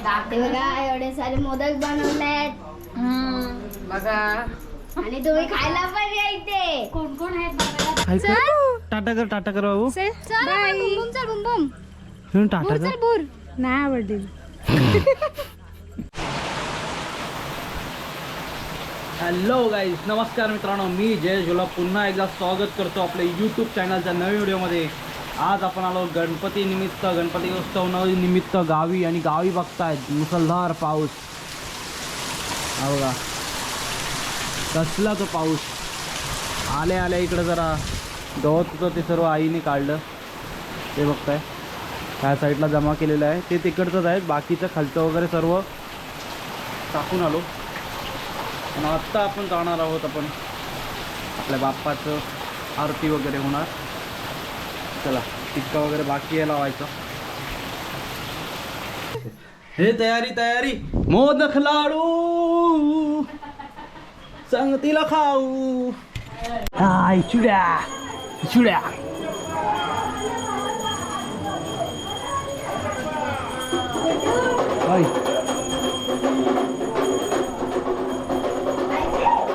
ते बघा एवढे सारे मोदक बनवलेत. बघा. आणि तुम्ही खायला पण या इथे. कोण कोण आहेत टाटा कर टाटा कर बाबू. चल बुम बुम चल बुम बुम. टाटा बुर कर. चल बुर. नाही आवडली हॅलो गाईज नमस्कार मित्रांनो. मी जय झोला. पुन्हा एकदा स्वागत करतो आपल्या यूट्यूब चॅनलच्या नवीन व्हिडिओमध्ये आज आपण आलो गणपती निमित्त गणपती उत्सव नवी निमित्त गावी आणि गावी बघतायत मुसळधार पाऊस. बघा. कसला तो पाऊस. आले आले इकडं जरा. गवत होतं ते सर्व आईने काढलं. ते बघताय. ह्या साईडला जमा केलेलं आहे. ते तिकडचंच आहे. बाकीचं खालचं वगैरे सर्व टाकून आलो. आणि आत्ता आपण जाणार आहोत आपण. आपल्या बाप्पाचं आरती वगैरे होणार. चला टिक्का वगैरे बाकी आहे लावायचं हे तयारी तयारी मोदक लाडू संगतीला खाऊ आय चुड्या चुड्या Ay.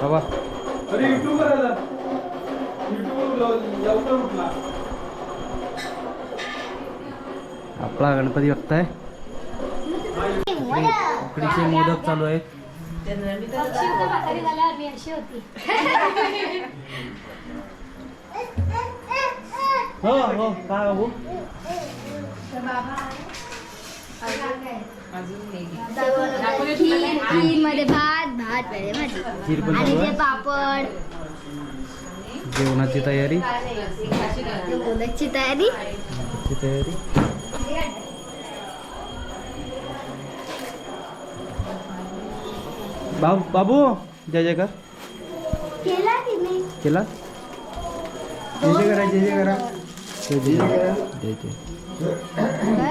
बाबा अरे युट्यूब वर आला युट्यूब लवकर उठला आपला गणपती बघताय. उकडीचे मोदक चालू आहेत. होती हो हो काय बाबू. खीर खीरमध्ये भात भात मध्ये भाजी आणि ते पापड. जेवणाची तयारी. मोदकची तयारी. तयारी. बाबू बाबू जय जय कर केला की नाही केला? जय जय करा जय जय करा जय जय. जय जय असते.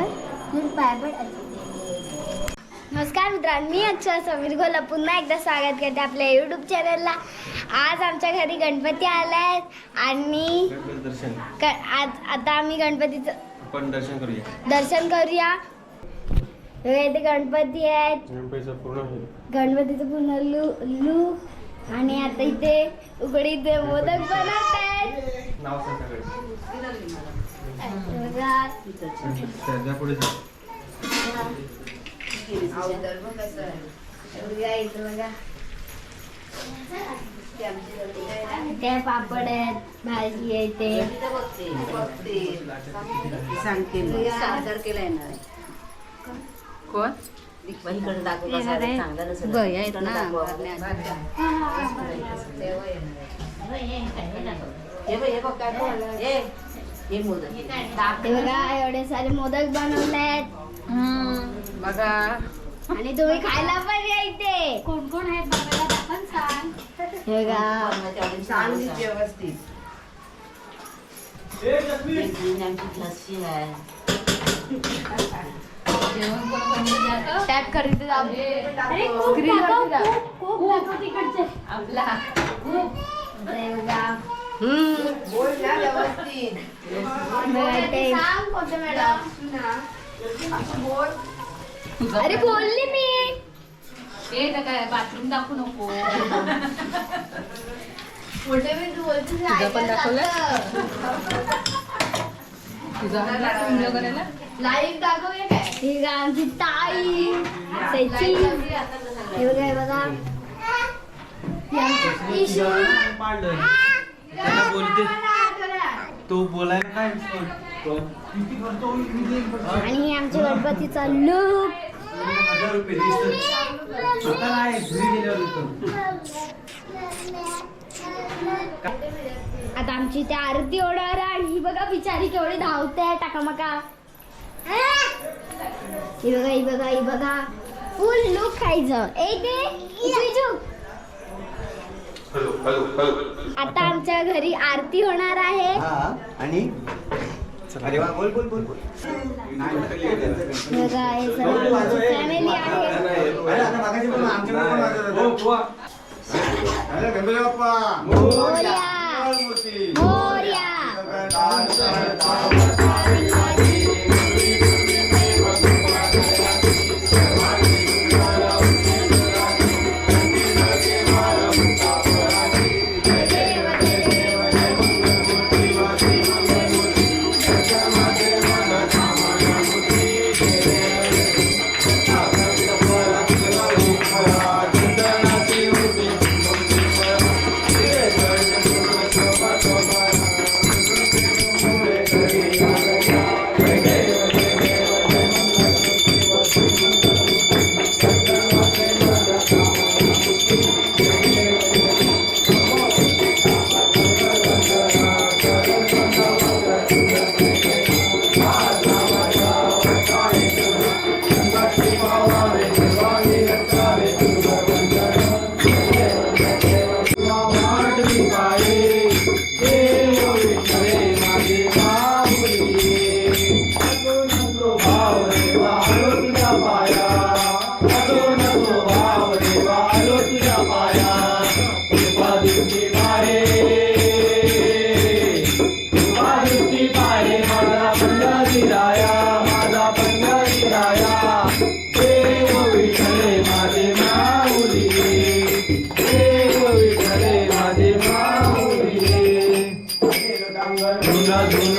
नमस्कार मित्रांनो मी अच्छा समीर गोला. पुन्हा एकदा स्वागत करते आपल्या युट्यूब चॅनलला आज आमच्या घरी गणपती आलाय आणि दर्शन. क- आज आता आम्ही गणपतीचं आपण दर्शन करूया. दर्शन करूया. इथे गणपती आहेत. गणपतीचं पूर्ण गणपतीचं पूर्ण लू लूक. आणि आता इथे उकडीचे मोदक बनवत आहेत. नाव सांग सगळे. पुढे ते पापड आहेत भाजी आहे ते. कोण बया आहेत ना ते बघा एवढे सारे मोदक बनवले आहेत बघा. आणि तुम्ही खायला पण या इथे. कोण कोण आहेत बघायला पण सांग. हे करीत जाऊ अरे खूप दाखव, खूप, खूप दाखव तिकडचे. ते बघा. बघा इथे. अरे बोलली मी. ते काय बाथरूम दाखवू नको. तुझं पण दाखवलं? तुझा लाईव्ह दाखवूया काय? ही आमची ताई त्याची हे बघा हे बघा. ही आमची इशू. पाडलं त्याला बोलते तो बोलायला काय तो. किती करतो आणि हे आमच्या गणपतीचा लूक हजार रुपये दिसत आता नाही घरी गेल्यावर देतो. आता आमची त्या आरती ओढावर आणि ही बघा बिचारी केवढी धावते टाकामका. ही बघा ही बघा ही बघा फुल लूक खायचं ए ते. आता आमच्या घरी आरती होणार आहे आणि अरे वा बोल बोल बोल बोल हे बघा हे सर्व फॅमिली आहे गणपती बाप्पा मोरया मोरया मोर्या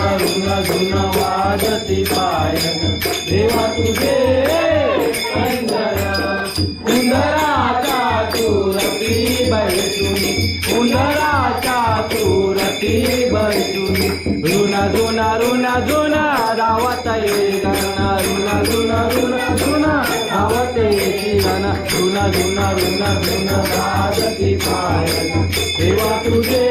धुना धुना धुना धुना वाजती पायन देवा तुझे उंदराचा तुरती बैठुनी उंदराचा तुरती बैठुनी रुना जुना रुना जुना रावत ये गणना रुना जुना रुना जुना रावत येची गणना रुना जुना रुना जुना वाजती पायन देवा तुझे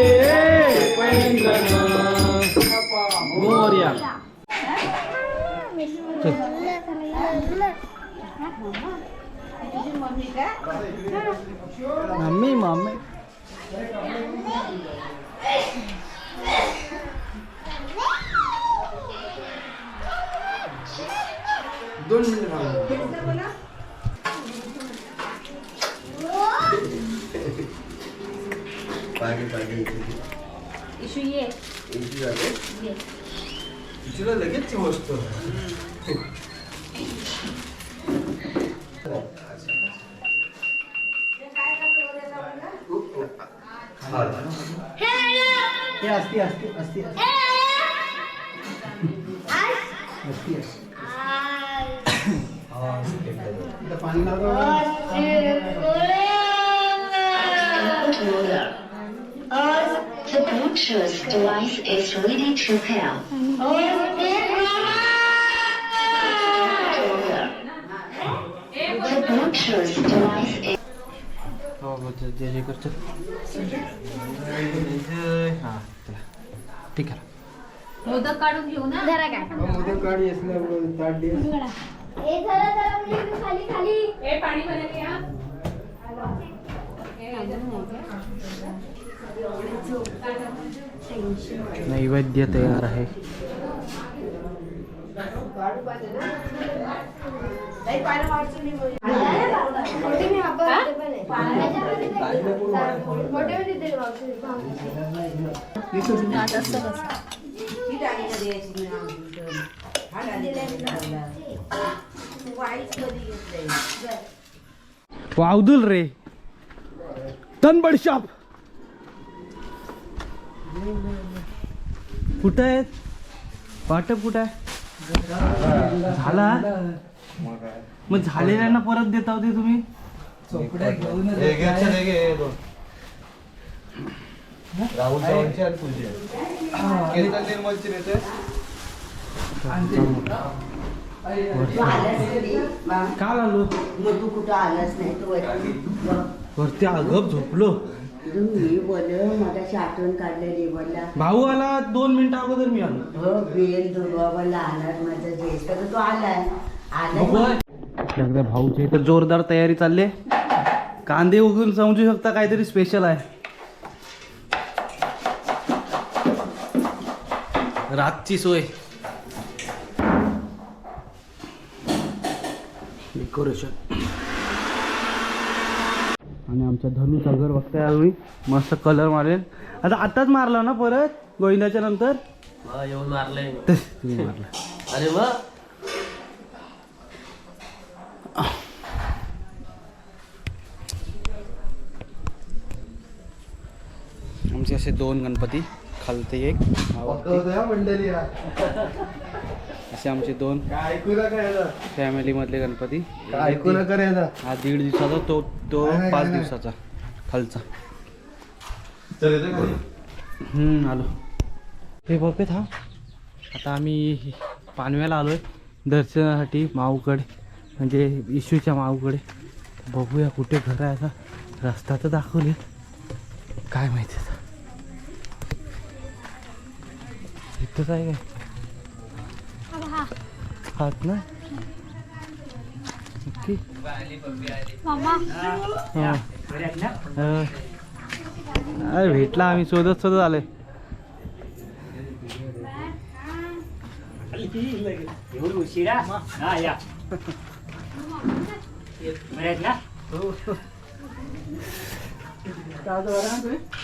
मम्मी मम्मी दोन मिनिट इशू ये तिला लगेच गोष्ट আস্তে আস্তে আস্তে আস্তে আস্তে পানি না The Bluetooth device is ready to pair. The Bluetooth device is. Oh, what did you get? ठीक आहे. मोदक काढून घेऊ ना? धरा काय? मोदक काढी असल्यामुळे ताट दे. ए जरा जरा मुली खाली खाली. ए पाणी बनवले या नैवेद्य तयार आहे. पण आहे. वावदुल रे. तनबडशाप. कुठं आहेत? वाटप कुठं आहे? झाला मग झालेल्यांना परत देता होते तुम्ही. राहुल चव्हाणची आणि तुझी. कीर्तन निर्मलची नेते काल आलो. मग तू कुठं नाही तू वरती? वरती अगप झोपलो. मी बोल मगाशी आठवण काढलेली बोलला भाऊ आला दोन मिनिटं अगोदर मी आलो. बेल दुर्बाबाला आलात माझा ज्येष्ठ. तर तो आलाय बघू. एकदा भाऊच्या इथं जोरदार तयारी चालली कांदे उगून समजू शकता काहीतरी स्पेशल आहे. रातची सोय. डेकोरेशन आणि आमच्या धनुचा घर बघताय तुम्ही मस्त कलर मारेल. आता आताच मारला ना परत? गोविंदाच्या नंतर? येऊन तुम्ही मारला. अरे मग असे दोन गणपती खालते एक असे आमचे दोन ऐकू नका यायला फॅमिली मधले गणपती. ऐकू हा दीड दिवसाचा तो तो पाच. दिवसाचा खालचा. हम्म, आलो. हे बघत हा आता आम्ही पानव्याला आलोय. दर्शनासाठी माऊकडे म्हणजे इशूच्या माऊकडे बघूया कुठे घर आहे आता. रस्ता तर दाखवले काय माहिती इथंच आहे काय हात ना हा. हा. अरे भेटला आम्ही. शोधत शोधत आलोय.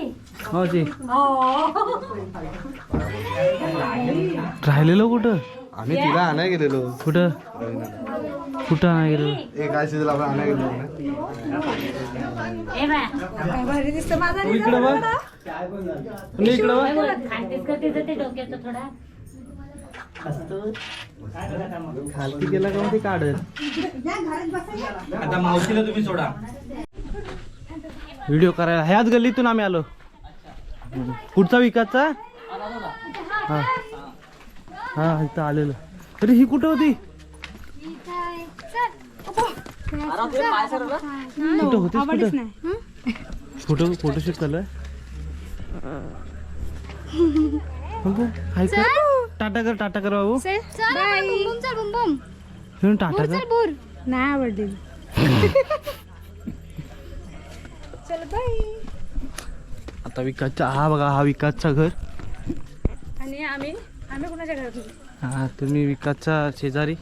जी राहिलेलो कुठं? आम्ही तिला आणाय गेलेलो. कुठं? कुठं नाही गेलो एक काय आपण आणाय गेलो तू इकडं बघ. तू इकडं बघ. खालती गेला का मग ते काढत? आता मावशीला तुम्ही सोडा. व्हिडिओ करायला ह्याच गल्लीतून आम्ही आलो. पुढचा विकासचा? हा. हा इथं आलेलो. अरे ही कुठं होती? कुठं कुठं? फोटो फोटोशूट चालू हाय कर. टाटा कर टाटा कर बाबू. चल बुम बुम फिरून टाटा कर. नाही आवडली. आता विकासचा हा बघा हा विकासचा घर. आणि आम्ही आम्ही कुणाच्या घरात होतो? हा तुम्ही विकासचा शेजारी.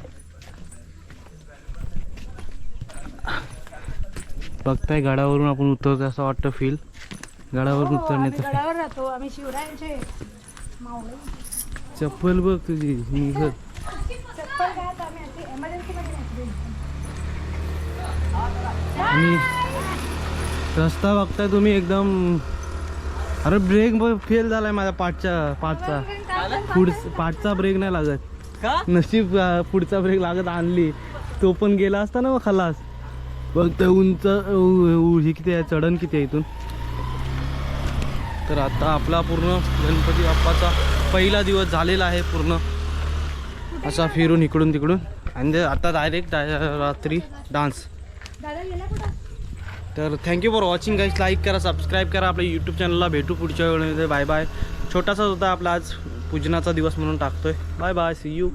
बघताय गडावरून आपण उतरतो असं वाटतं फील गडावरून हो, आम्ही उतरण्याचं गडावर राहतो. आम्ही शिवरायांचे मावळे चप्पल बघ तुझी निघत चप्पल काय आता आम्ही अशी emergency मध्ये घातली. आणि रस्ता बघताय तुम्ही एकदम अरे ब्रेक फेल झालाय माझ्या पाठच्या पाठचा. पुढ पाठचा ब्रेक नाही लागत. नशीब पुढचा ब्रेक लागत आणली. तो पण गेला असता ना मग खलास. बघ ते उंच हे किती आहे? चढण किती आहे इथून? तर आता आपला पूर्ण गणपती बाप्पाचा पहिला दिवस झालेला आहे पूर्ण. असा फिरून इकडून तिकडून. आणि आता डायरेक्ट रात्री डान्स तर thank you for watching guys like करा सबस्क्राईब करा. आपल्या यूट्यूब चॅनलला भेटू पुढच्या वेळेमध्ये. बाय बाय छोटासाच होता आपला आज. पूजनाचा दिवस म्हणून टाकतोय. Bye bye C you